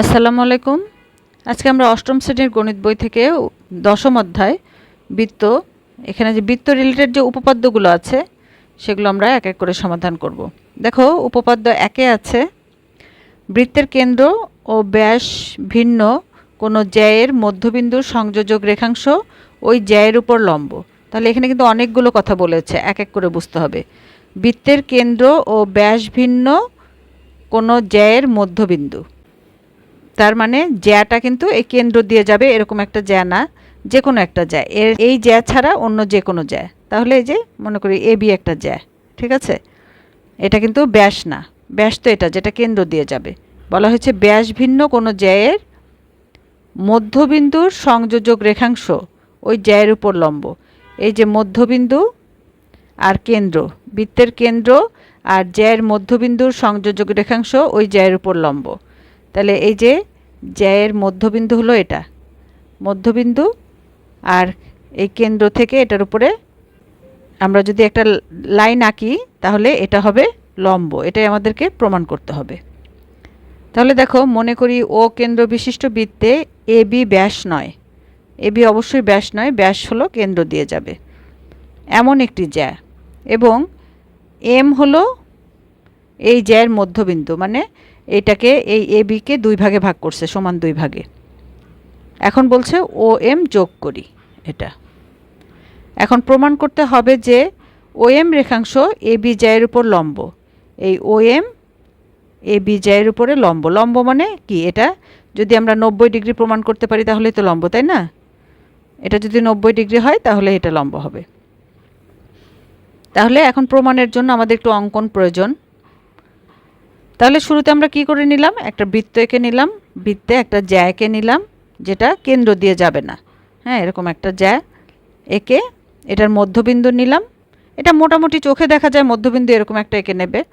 আসসালামু আলাইকুম। আজকে আমরা অষ্টম শ্রেণির গণিত বই থেকে দশম অধ্যায়, বৃত্ত, এখানে যে বৃত্ত রিলেটেড যে উপপাদ্যগুলো আছে, সেগুলো আমরা এক এক করে সমাধান করব। দেখো, উপপাদ্য একে আছে, বৃত্তের কেন্দ্র ও ব্যাস ভিন্ন, কোনো জ্যায়ের মধ্যবিন্দুর সংযোজক রেখাংশ, ওই জ্যায়ের উপর লম্ব। তাহলে এখানে কিন্তু অনেকগুলো কথা বলেছে, এক এক করে বুঝতে হবে। বৃত্তের কেন্দ্র ও ব্যাস ভিন্ন, কোনো জ্যায়ের মধ্যবিন্দু। তার মানে জ্যাটা কিন্তু এই কেন্দ্র দিয়ে যাবে এরকম একটা জ্যা না যে কোনো একটা জ্যা। এর এই জ্যা ছাড়া অন্য যে কোনো জ্যা। তাহলে এই যে মনে করি এ, বি একটা জ্যা, ঠিক আছে? এটা কিন্তু ব্যাস না। ব্যাস তো এটা, যেটা কেন্দ্র দিয়ে যাবে। বলা হয়েছে ব্যাস ভিন্ন কোনো জ্যায়ের মধ্যবিন্দুর সংযোজক রেখাংশ ওই জ্যায়ের উপর লম্ব। এই যে মধ্যবিন্দু আর কেন্দ্র, বৃত্তের কেন্দ্র আর জ্যায়ের মধ্যবিন্দুর সংযোজক রেখাংশ ওই জ্যায়ের উপর লম্ব। তাহলে এই যে জ্যায়ের মধ্যবিন্দু হলো এটা, মধ্যবিন্দু আর এই কেন্দ্র থেকে এটার উপরে আমরা যদি একটা লাইন আঁকি তাহলে এটা হবে লম্ব, এটাই আমাদেরকে প্রমাণ করতে হবে। তাহলে দেখো, মনে করি ও কেন্দ্র বিশিষ্ট বৃত্তে এ বি ব্যাস নয়। এ বি অবশ্যই ব্যাস নয়, ব্যাস হলো কেন্দ্র দিয়ে যাবে। এমন একটি জ্যা এবং এম হলো এই জ্যায়ের মধ্যবিন্দু মানে এটাকে এই এ বিকে দুই ভাগে ভাগ করছে, সমান দুই ভাগে। এখন বলছে ও এম যোগ করি এটা। এখন প্রমাণ করতে হবে যে ও এম রেখাংশ এ বি জায়ের উপর লম্ব। এই ও এম এ বি জায়ের উপরে লম্ব। লম্ব মানে কি? এটা যদি আমরা নব্বই ডিগ্রি প্রমাণ করতে পারি তাহলে তো লম্ব, তাই না? এটা যদি নব্বই ডিগ্রি হয় তাহলে এটা লম্ব হবে। তাহলে এখন প্রমাণের জন্য আমাদের একটু অঙ্কন প্রয়োজন। তাহলে শুরুতে আমরা কি করে নিলাম? একটা বৃত্ত এঁকে নিলাম, বৃত্তে একটা জ্যা এঁকে নিলাম, যেটা কেন্দ্র দিয়ে যাবে না। হ্যাঁ এরকম একটা জ্যা, এঁকে এটার মধ্যবিন্দু নিলাম। এটা মোটামুটি চোখে দেখা যায়, মধ্যবিন্দু এরকম একটা এঁকে নেবে।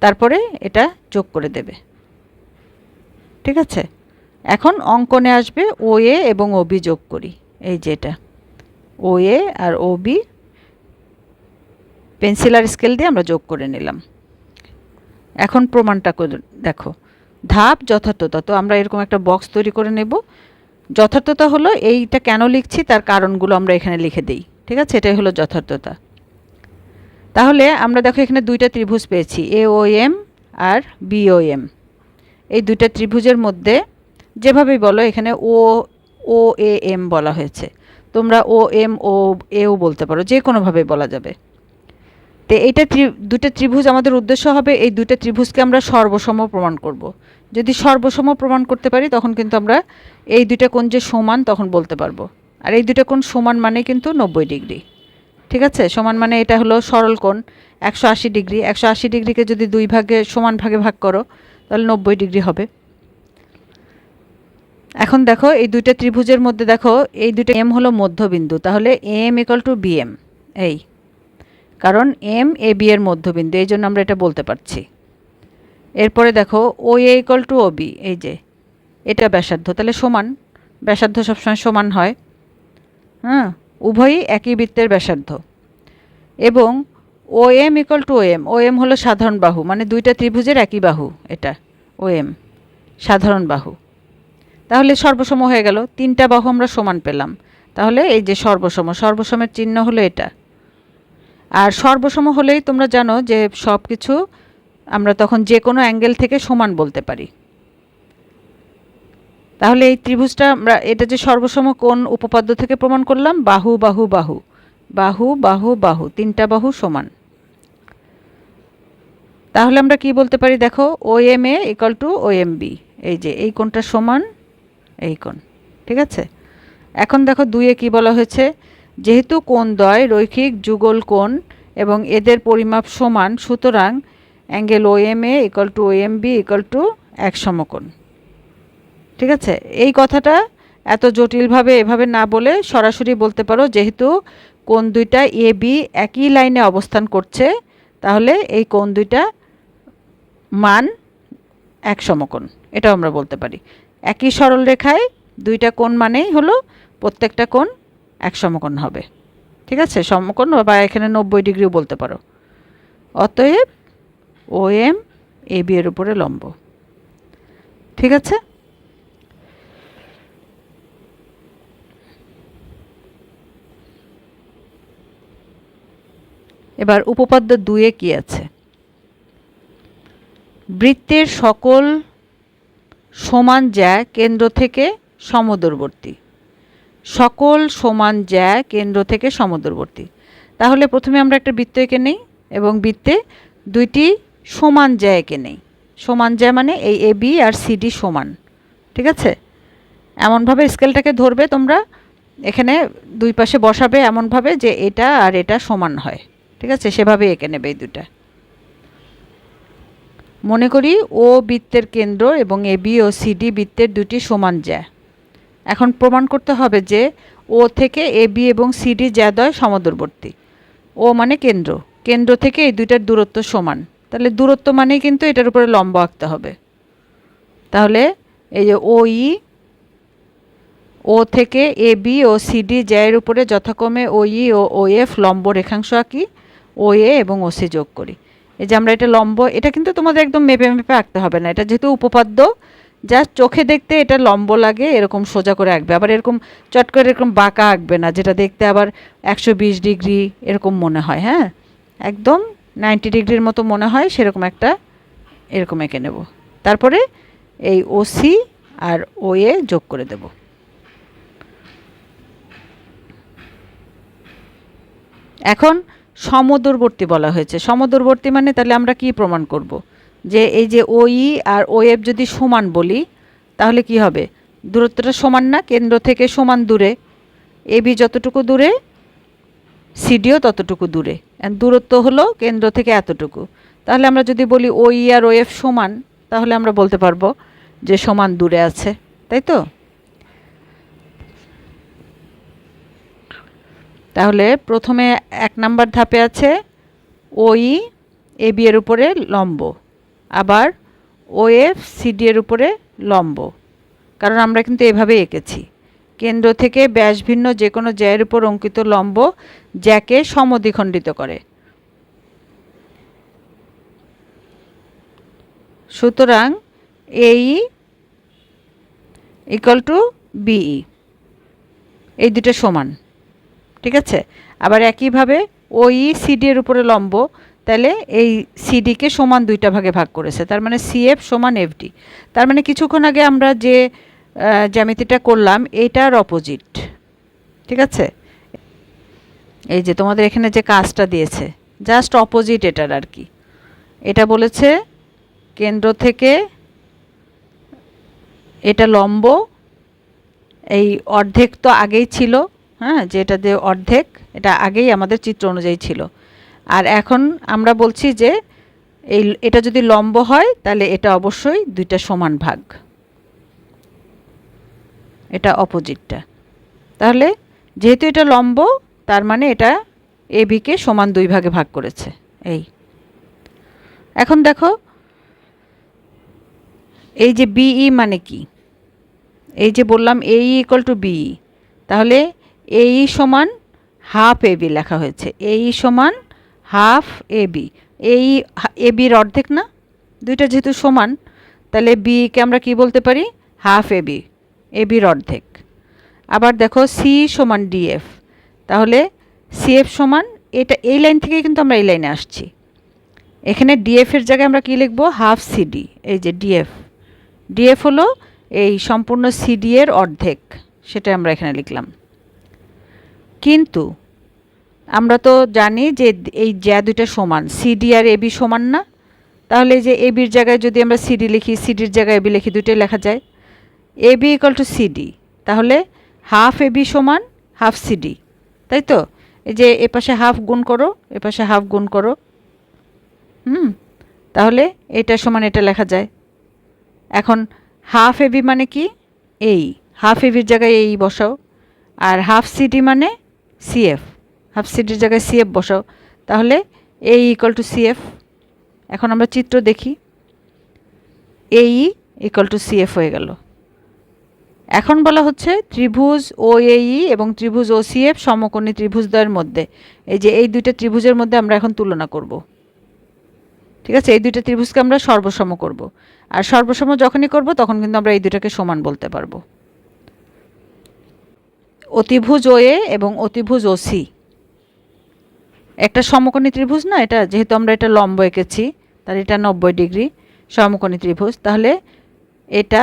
তারপরে এটা যোগ করে দেবে। ঠিক আছে? এখন অঙ্কনে আসবে ও এ এবং ও বি যোগ করি। এই যে এটা। ও এ আর ও বি পেন্সিল আর স্কেল দিয়ে আমরা যোগ করে নিলাম। এখন প্রমাণটা দেখো। ধাপ যথার্থতা। তো আমরা এরকম একটা বক্স তৈরি করে নেব। যথার্থতা হলো এইটা কেন লিখছি, তার কারণগুলো আমরা এখানে লিখে দিই। ঠিক আছে? এটাই হলো যথার্থতা। তাহলে আমরা দেখো এখানে দুইটা ত্রিভুজ পেয়েছি এ ও এম আর বি ও এম এই দুইটা ত্রিভুজের মধ্যে যেভাবেই বলো, এখানে ও ও এ এম বলা হয়েছে। তোমরা ও এম ও এও বলতে পারো যে কোনোভাবে বলা যাবে। তো এইটা দুটো ত্রিভুজ আমাদের উদ্দেশ্য হবে, এই দুটো ত্রিভুজকে আমরা সর্বসম প্রমাণ করব। যদি সর্বসম প্রমাণ করতে পারি, তখন কিন্তু আমরা এই দুইটা কোণ যে সমান, তখন বলতে পারব। আর এই দুটো কোণ সমান মানে কিন্তু নব্বই ডিগ্রি। ঠিক আছে? সমান মানে এটা হলো সরল কোণ, একশো আশি ডিগ্রি। একশো আশি ডিগ্রিকে যদি দুই ভাগে, সমান ভাগে ভাগ করো, তাহলে নব্বই ডিগ্রি হবে। এখন দেখো, এই দুইটা ত্রিভুজের মধ্যে দেখো, এই দুইটা এম হলো মধ্যবিন্দু, তাহলে M equal to B M এই। কারণ এম এ বি এর মধ্যবিন্দু, এই জন্য আমরা এটা বলতে পারছি। এরপরে দেখো O A equal to O B এই যে, এটা ব্যাসার্ধ, তাহলে সমান, ব্যাসার্ধ সবসময় সমান হয়। হ্যাঁ উভয়ই একই বৃত্তের ব্যাসার্ধ। এবং O M equal to O M O M হলো সাধারণ বাহু মানে দুইটা ত্রিভুজের একই বাহু এটা ও এম সাধারণ বাহু। তাহলে সর্বসম হয়ে গেল, তিনটা বাহু আমরা সমান পেলাম। তাহলে এই যে সর্বসম, সর্বসমের চিহ্ন হলো এটা। আর সর্বসম হলেই তোমরা জানো যে সব কিছু আমরা তখন যে কোনো অ্যাঙ্গেল থেকে সমান বলতে পারি। তাহলে এই ত্রিভুজটা আমরা, এটা যে সর্বসম কোন উপপাদ্য থেকে প্রমাণ করলাম? বাহু বাহু বাহু। বাহু বাহু বাহু। তিনটা বাহু সমান। তাহলে আমরা কি বলতে পারি দেখো? O M A equal to O M B এই যে, এই কোণটা সমান, এই কোণ। ঠিক আছে? এখন দেখো দুইয়ে কি বলা হয়েছে? যেহেতু কোণদ্বয় রৈখিক, যুগল কোণ এবং এদের পরিমাপ সমান, সুতরাং angle O M A equal to O M B equal to এক সমকোণ। ঠিক আছে? এই কথাটা এত জটিলভাবে এভাবে না বলে সরাসরি বলতে পারো, যেহেতু কোণ দুইটা এ বি একই লাইনে অবস্থান করছে, তাহলে এই কোণ দুইটা মান এক সমকোণ। এটাও আমরা বলতে পারি। একই সরল রেখায় দুইটা কোণ মানেই হলো প্রত্যেকটা কোণ এক সমকোণ হবে। ঠিক আছে? সমকোণ বা এখানে নব্বই ডিগ্রিও বলতে পারো। অতএব ও এম এ বি এর উপরে লম্ব। ঠিক আছে? এবার উপপাদ্য দুয়ে কি আছে? বৃত্তের সকল সমান যায় কেন্দ্র থেকে সমদূরবর্তী। সকল সমান জ্যা কেন্দ্র থেকে সমুদ্রবর্তী। তাহলে প্রথমে আমরা একটা বৃত্ত এঁকে নেই এবং বৃত্তে দুইটি সমান জ্যা এঁকে নেই। সমান জ্যা মানে এই এ, বি আর সিডি সমান। ঠিক আছে? এমনভাবে স্কেলটাকে ধরবে তোমরা, এখানে দুই পাশে বসাবে এমনভাবে যে এটা আর এটা সমান হয়। ঠিক আছে? সেভাবে এঁকে নেবে এই দুটা মনে করি ও বৃত্তের কেন্দ্র এবং এ, বি ও সিডি বৃত্তের দুটি সমান জ্যা। এখন প্রমাণ করতে হবে যে ও থেকে এ, বি এবং সিডি জ্যাদয় সমদূরবর্তী। ও মানে কেন্দ্র। কেন্দ্র থেকে এই দুইটার দূরত্ব সমান। তাহলে দূরত্ব মানেই কিন্তু এটার উপরে লম্ব আঁকতে হবে। তাহলে এই যে ও, ই, ও থেকে এ, বি ও সিডি জ্যায়ের উপরে যথাক্রমে ও, ই ও ও, এফ লম্ব রেখাংশ আঁকি, ও, এ এবং ও, সি যোগ করি। এই যে আমরা এটা লম্ব, এটা কিন্তু তোমাদের একদম মেপে মেপে আঁকতে হবে না। এটা যেহেতু উপপাদ্য যা চোখে দেখতে এটা লম্ব লাগে, এরকম সোজা করে আঁকবে। আবার এরকম চট করে এরকম বাঁকা আঁকবে না, যেটা দেখতে আবার একশো বিশ ডিগ্রি এরকম মনে হয় হ্যাঁ? একদম নাইনটি ডিগ্রির মতো মনে হয়, সেরকম একটা এরকম এঁকে নেব। তারপরে এই ওসি আর ও এ যোগ করে দেব। এখন সমদূরবর্তী বলা হয়েছে। সমদূরবর্তী মানে তাহলে আমরা কি প্রমাণ করব? যে এই যে ও ই আর ও এফ যদি সমান বলি, তাহলে কি হবে? দূরত্বটা সমান না, কেন্দ্র থেকে সমান দূরে। এ বি যতটুকু দূরে সিডিও ততটুকু দূরে। দূরত্ব হলো কেন্দ্র থেকে এতটুকু। তাহলে আমরা যদি বলি ও ই আর ও এফ সমান, তাহলে আমরা বলতে পারব যে সমান দূরে আছে। তাই তো? তাহলে প্রথমে এক নাম্বার ধাপে আছে ওই বি এর উপরে লম্ব। আবার ও এফ সিডি এর উপরে লম্ব। কারণ আমরা কিন্তু এভাবে এঁকেছি। কেন্দ্র থেকে ব্যাস ভিন্ন যে কোনো জ্যায়ের উপর অঙ্কিত লম্ব জ্যাকে সমদ্বিখণ্ডিত করে। সুতরাং এই ইকাল টু বিই এই দুটো সমান। ঠিক আছে? আবার একইভাবে ওই সিডি এর উপরে লম্ব তাহলে এই সিডিকে সমান দুইটা ভাগে ভাগ করেছে। তার মানে সিএফ সমান এফডি তার মানে কিছুক্ষণ আগে আমরা যে জ্যামিতিটা করলাম এইটার অপোজিট ঠিক আছে? এই যে তোমাদের এখানে যে কাজটা দিয়েছে জাস্ট অপোজিট এটার আর কি। এটা বলেছে কেন্দ্র থেকে এটা লম্ব, এই অর্ধেক তো আগেই ছিল হ্যাঁ যে অর্ধেক, এটা আগেই আমাদের চিত্র অনুযায়ী ছিল। আর এখন আমরা বলছি যে এই এটা যদি লম্ব হয়, তাহলে এটা অবশ্যই দুইটা সমান ভাগ। এটা অপোজিটটা। তাহলে যেহেতু এটা লম্ব, তার মানে এটা এ বিকে সমান দুই ভাগে ভাগ করেছে। এই। এখন দেখো, এই যে বিই মানে কি? এই যে বললাম এই ইকুয়াল টু বিই তাহলে এই সমান হাফ এ বি লেখা হয়েছে। এই সমান হাফ এ বি। এই এ বির অর্ধেক না? দুইটা যেহেতু সমান, তাহলে বিকে আমরা কি বলতে পারি? Half A B. এ বির অর্ধেক। আবার দেখো সি সমান ডিএফ তাহলে সিএফ সমান, এটা এই লাইন থেকে কিন্তু আমরা এই লাইনে আসছি। এখানে ডিএফ এর জায়গায় আমরা কি লিখব? হাফ সিডি এই যে ডিএফ ডিএফ হলো এই সম্পূর্ণ সিডি এর অর্ধেক। সেটা আমরা এখানে লিখলাম। কিন্তু আমরা তো জানি যে এই জ্যা দুইটা সমান সিডি আর এবি সমান না? তাহলে যে এবির জায়গায় যদি আমরা সিডি লিখি সিডির জায়গায় এবি লিখি, দুইটাই লেখা যায়। এবি ইকাল টু সিডি তাহলে হাফ এবি সমান হাফ সিডি তাই তো? এই যে এ পাশে হাফ গুণ করো, এ পাশে হাফ গুণ করো। হুম, তাহলে এটা সমান, এটা লেখা যায়। এখন হাফ এবি মানে কি? এই হাফ এবির জায়গায় এই বসাও, আর হাফ সিডি মানে সিএফ হাফ সিডির জায়গায় সিএফ বসাও। তাহলে এ ইকুয়াল টু সিএফ এখন আমরা চিত্র দেখি। এই ইকুয়াল টু সিএফ হয়ে গেল। এখন বলা হচ্ছে ত্রিভুজ ও এই এবং ত্রিভুজ ও সিএফ সমকোণী ত্রিভুজদ্বয়ের মধ্যে। এই যে এই দুইটা ত্রিভুজের মধ্যে আমরা এখন তুলনা করব। ঠিক আছে? এই দুইটা ত্রিভুজকে আমরা সর্বসম করব। আর সর্বসম যখনই করব, তখন কিন্তু আমরা এই দুটাকে সমান বলতে পারব। অতিভুজ ও এ এবং অতিভুজ ও সি একটা সমকোণী ত্রিভুজ না, এটা যেহেতু আমরা এটা লম্ব এঁকেছি, তাহলে এটা নব্বই ডিগ্রি সমকোণী ত্রিভুজ, তাহলে এটা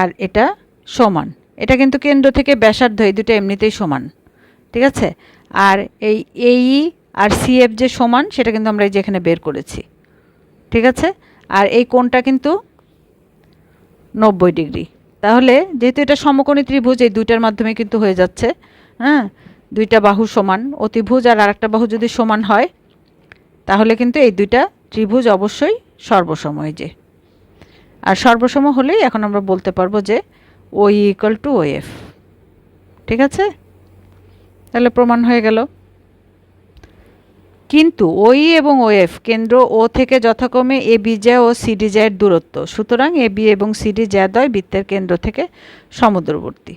আর এটা সমান। এটা কিন্তু কেন্দ্র থেকে ব্যাসার্ধ এই দুটো এমনিতেই সমান, ঠিক আছে? আর এই এই আর সিএফ যে সমান, সেটা কিন্তু আমরা এই যে এখানে বের করেছি, ঠিক আছে? আর এই কোণটা কিন্তু নব্বই ডিগ্রি। তাহলে যেহেতু এটা সমকোণী ত্রিভুজ, এই দুইটার মাধ্যমে কিন্তু হয়ে যাচ্ছে হ্যাঁ? দুইটা বাহু সমান। অতিভুজ আর আরেকটা বাহু যদি সমান হয়, তাহলে কিন্তু এই দুইটা ত্রিভুজ অবশ্যই সর্বসম যে। আর সর্বসম হলেই এখন আমরা বলতে পারব যে ওই ইকুয়াল টু ও এফ ঠিক আছে? তাহলে প্রমাণ হয়ে গেল। কিন্তু ওই এবং ও এফ কেন্দ্র ও থেকে যথাক্রমে এ বি জ্যা ও সিডি জ্যায়ের দূরত্ব। সুতরাং এ বি এবং সিডি জ্যাদয় বৃত্তের কেন্দ্র থেকে সমুদ্রবর্তী।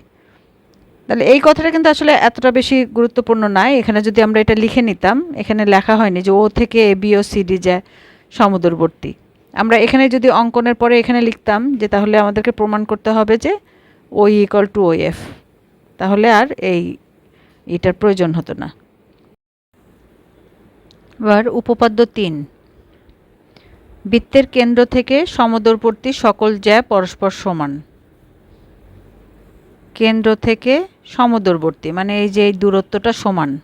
তাহলে এই কথাটা কিন্তু আসলে এতটা বেশি গুরুত্বপূর্ণ নয় এখানে যদি আমরা এটা লিখে নিতাম, এখানে লেখা হয়নি যে ও থেকে এ বি ও সিডি জ্যা সমুদ্রবর্তী। আমরা এখানে যদি অঙ্কনের পরে এখানে লিখতাম যে তাহলে আমাদেরকে প্রমাণ করতে হবে যে ওই ইকুয়াল টু ওই এফ। তাহলে আর এই এটার প্রয়োজন হতো না। এবার উপপাদ্য তিন। বৃত্তের কেন্দ্র থেকে সমদূরবর্তী সকল জ্যা পরস্পর সমান। কেন্দ্র থেকে সমদূরবর্তী মানে এই যে এই দূরত্বটা সমান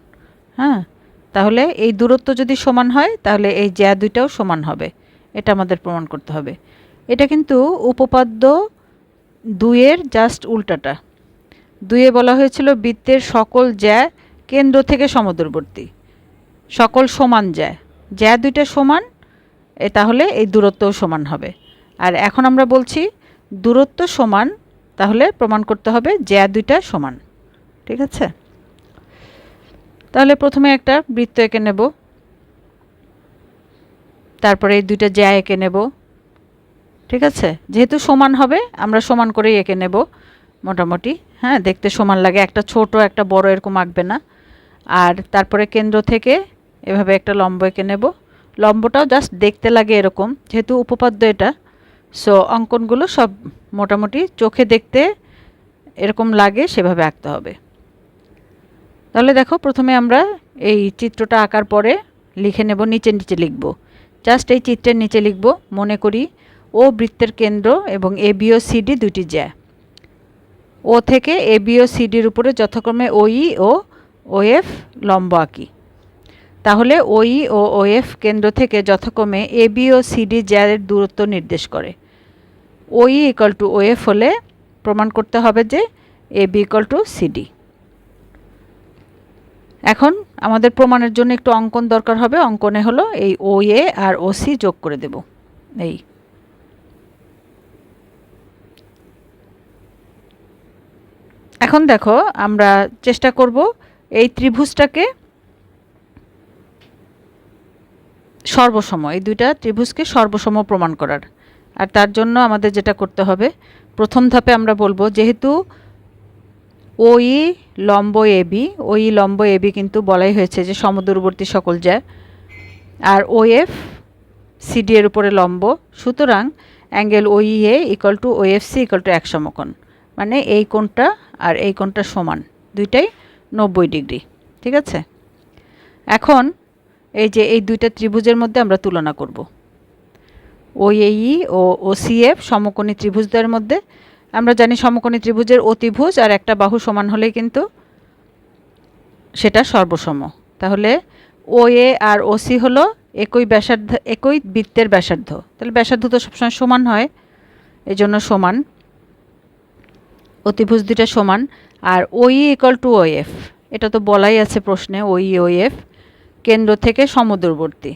হ্যাঁ? তাহলে এই দূরত্ব যদি সমান হয়, তাহলে এই জ্যা দুইটাও সমান হবে। এটা আমাদের প্রমাণ করতে হবে। এটা কিন্তু উপপাদ্য দুইয়ের জাস্ট উল্টাটা। দুইয়ে বলা হয়েছিল বৃত্তের সকল জ্যা কেন্দ্র থেকে সমদূরবর্তী। সকল সমান জ্যা। জ্যা দুইটা সমান, এ তাহলে এই দূরত্বও সমান হবে। আর এখন আমরা বলছি দূরত্ব সমান তাহলে প্রমাণ করতে হবে জ্যা দুইটা সমান। ঠিক আছে? তাহলে প্রথমে একটা বৃত্ত এঁকে নেব। তারপরে এই দুইটা জ্যা এঁকে নেব। ঠিক আছে? যেহেতু সমান হবে, আমরা সমান করেই এঁকে নেব মোটামুটি। হ্যাঁ দেখতে সমান লাগে। একটা ছোট, একটা বড় এরকম আঁকবে না। আর তারপরে কেন্দ্র থেকে এভাবে একটা লম্ব এঁকে নেব। লম্বটাও জাস্ট দেখতে লাগে এরকম, যেহেতু উপপাদ্য এটা। সো অঙ্কনগুলো সব মোটামুটি চোখে দেখতে এরকম লাগে, সেভাবে আঁকতে হবে। তাহলে দেখো, প্রথমে আমরা এই চিত্রটা আঁকার পরে লিখে নেব, নিচে নিচে লিখব। জাস্ট এই চিত্রের নিচে লিখব, মনে করি ও বৃত্তের কেন্দ্র এবং এ বি ও সিডি দুটি জ্যা। ও থেকে এ বি ও সিডির উপরে যথাক্রমে ওই ও ওএফ লম্ব আঁকি। তাহলে ওই ও ওএফ কেন্দ্র থেকে যথাক্রমে এ বি ও সিডি জ্যারের দূরত্ব নির্দেশ করে। ওই ইকাল টু ওএফ হলে প্রমাণ করতে হবে যে A B equal to CD এখন আমাদের প্রমাণের জন্য একটু অঙ্কন দরকার হবে। অঙ্কনে হলো এই ও এ আর ও সি যোগ করে দেব। এই। এখন দেখো, আমরা চেষ্টা করব এই ত্রিভুজটাকে সর্বসম, এই দুইটা ত্রিভুজকে সর্বসম প্রমাণ করার। আর তার জন্য আমাদের যেটা করতে হবে, প্রথম ধাপে আমরা বলব যেহেতু ওই লম্ব এবি ওই লম্ব এবি কিন্তু বলাই হয়েছে যে সমদূরবর্তী সকল যায় আর ও এফ সিডি এর উপরে লম্ব। সুতরাং angle OE A equal to O F C equal to এক সমকোণ। মানে এই কোণটা আর এই কোণটা সমান, দুইটাই নব্বই ডিগ্রি। ঠিক আছে? এখন এই যে এই দুইটা ত্রিভুজের মধ্যে আমরা তুলনা করব। ও ও ও সিএফ সমকোণী ত্রিভুজদের মধ্যে। আমরা জানি সমকোণী ত্রিভুজের অতিভুজ আর একটা বাহু সমান হলেই কিন্তু সেটা সর্বসম। তাহলে ও এ আর ও সি হলো একই ব্যাসার্ধ, একই বৃত্তের ব্যাসার্ধ। তাহলে ব্যাসার্ধ তো সবসময় সমান হয় এই জন্য সমান। অতিভুজ দুটা সমান। আর ওই ইকাল টু ও এফ এটা তো বলাই আছে প্রশ্নে ওই ও এফ কেন্দ্র থেকে সমুদ্রবর্তী।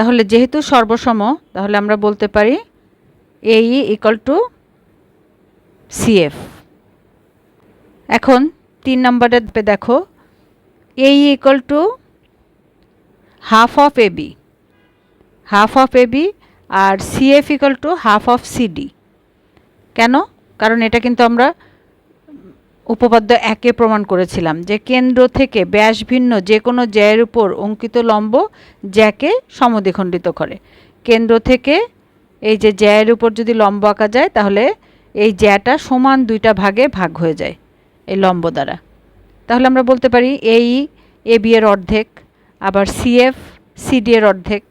তাহলে যেহেতু সর্বসম, তাহলে আমরা বলতে পারি এই ইকাল টু সিএফ এখন তিন নম্বরে দেখো এই equal to half of AB half of AB R CF equal to half of CD কেন? কারণ এটা কিন্তু আমরা উপপাদ্য একে প্রমাণ করেছিলাম যে কেন্দ্র থেকে ব্যাস ভিন্ন যে কোনো জ্যায়ের উপর অঙ্কিত লম্ব জ্যাকে সমদ্বিখণ্ডিত করে। কেন্দ্র থেকে এই যে জ্যায়ের উপর যদি লম্ব আঁকা যায়, তাহলে এই জ্যাটা সমান দুইটা ভাগে ভাগ হয়ে যায় এই লম্ব দ্বারা। তাহলে আমরা বলতে পারি এই এ বি এর অর্ধেক, আবার সিএফ সিডি এর অর্ধেক,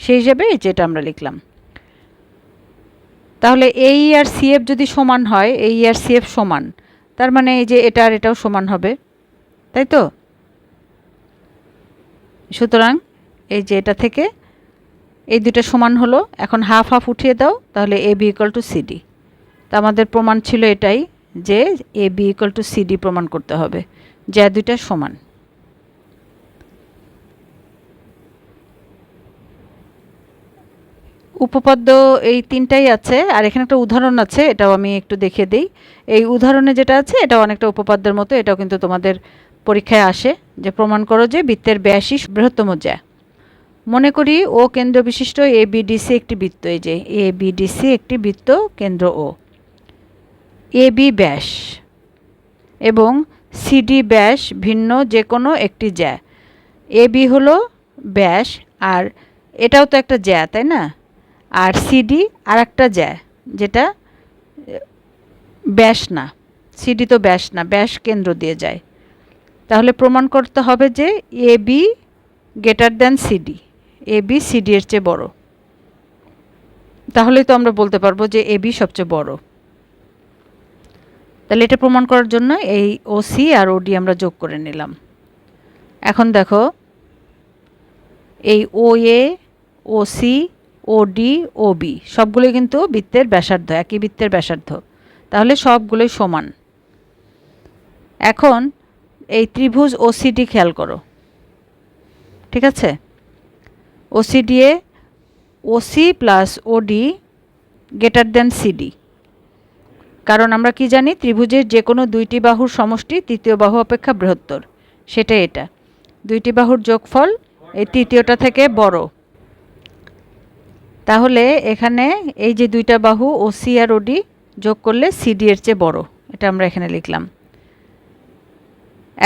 সেই হিসেবে এই যেটা আমরা লিখলাম। তাহলে এই আর সিএফ যদি সমান হয় এই আর সিএফ সমান তার মানে এই যে এটা আর এটাও সমান হবে, তাই তো? সুতরাং এই যে এটা থেকে এই দুটো সমান হলো, এখন হাফ হাফ উঠিয়ে দাও, তাহলে A B equal to CD তা আমাদের প্রমাণ ছিল এটাই যে A B equal to CD প্রমাণ করতে হবে, যা দুইটা সমান। উপপাদ্য এই তিনটাই আছে, আর এখানে একটা উদাহরণ আছে, এটাও আমি একটু দেখিয়ে দিই। এই উদাহরণে যেটা আছে এটা অনেকটা উপপাদ্যের মতো, এটাও কিন্তু তোমাদের পরীক্ষায় আসে। যে প্রমাণ করো যে বৃত্তের ব্যাসই বৃহত্তম জ্যা। মনে করি ও কেন্দ্র বিশিষ্ট এ বিডিসি একটি বৃত্ত, এই যে এ বিডিসি একটি বৃত্ত, কেন্দ্র ও। এ বি ব্যাস এবং সিডি ব্যাস ভিন্ন যে কোনো একটি জ্যা। এ বি হলো ব্যাস, আর এটাও তো একটা জ্যা, তাই না? আর সিডি আর একটা জ্যা, যেটা, ব্যাস না সিডি তো ব্যাস না, ব্যাস কেন্দ্র দিয়ে যায়। তাহলে প্রমাণ করতে হবে যে A B greater than CD A B CD এর চেয়ে বড়। তাহলেই তো আমরা বলতে পারব যে এ বি সবচেয়ে বড়। তাহলে এটা প্রমাণ করার জন্য এই ও সি আর ওডি আমরা যোগ করে নিলাম। এখন দেখো, এই O A O C O D O B সবগুলোই কিন্তু বৃত্তের ব্যাসার্ধ, একই বৃত্তের ব্যাসার্ধ। তাহলে সবগুলোই সমান। এখন এই ত্রিভুজ ওসিডি খেয়াল করো। ঠিক আছে? ওসিডি এ OC plus OD greater than CD কারণ আমরা কি জানি, ত্রিভুজের যে কোনো দুইটি বাহুর সমষ্টি তৃতীয় বাহু অপেক্ষা বৃহত্তর। সেটাই এটা। দুইটি বাহুর যোগফল এই তৃতীয়টা থেকে বড়। তাহলে এখানে এই যে দুইটা বাহু ও সি আর ওডি যোগ করলে সিডি এর চেয়ে বড়। এটা আমরা এখানে লিখলাম।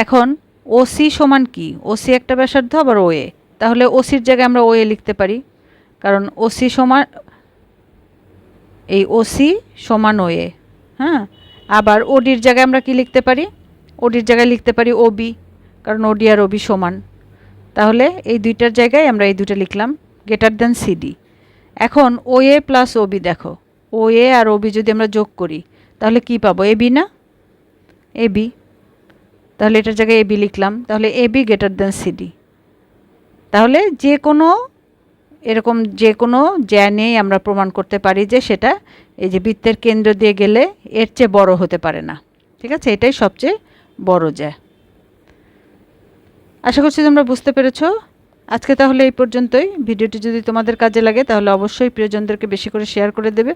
এখন ওসি সমান কি? ওসি একটা ব্যাসার্ধ, আবার ওএ তাহলে ওসির জায়গায় আমরা ও এ লিখতে পারি। কারণ ওসি সমান, এই ওসি সমান ওএ হ্যাঁ? আবার ওডির জায়গায় আমরা কি লিখতে পারি? ওডির জায়গায় লিখতে পারি ও বি কারণ ওডি আর ওবি সমান। তাহলে এই দুইটার জায়গায় আমরা এই দুটো লিখলাম। গ্রেটার দ্যান সিডি এখন ও এ প্লাস ওবি দেখো। ও এ আর ওবি যদি আমরা যোগ করি, তাহলে কি পাবো? এ বি না? এ বি তাহলে এটার জায়গায় এ বি লিখলাম। তাহলে A B greater than CD তাহলে যে কোনো, এরকম যে কোনো জ্ঞানেই আমরা প্রমাণ করতে পারি যে সেটা এই যে বৃত্তের কেন্দ্র দিয়ে গেলে এর চেয়ে বড় হতে পারে না। ঠিক আছে? এটাই সবচেয়ে বড় জ্যা আশা করছি তোমরা বুঝতে পেরেছ। আজকে তাহলে এই পর্যন্তই। ভিডিওটি যদি তোমাদের কাজে লাগে, তাহলে অবশ্যই প্রিয়জনদেরকে বেশি করে শেয়ার করে দেবে।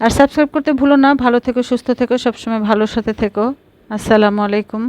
আর সাবস্ক্রাইব করতে ভুলো না। ভালো থেকো, সুস্থ থেকো, সবসময় ভালোর সাথে থেকো। আসসালামু আলাইকুম।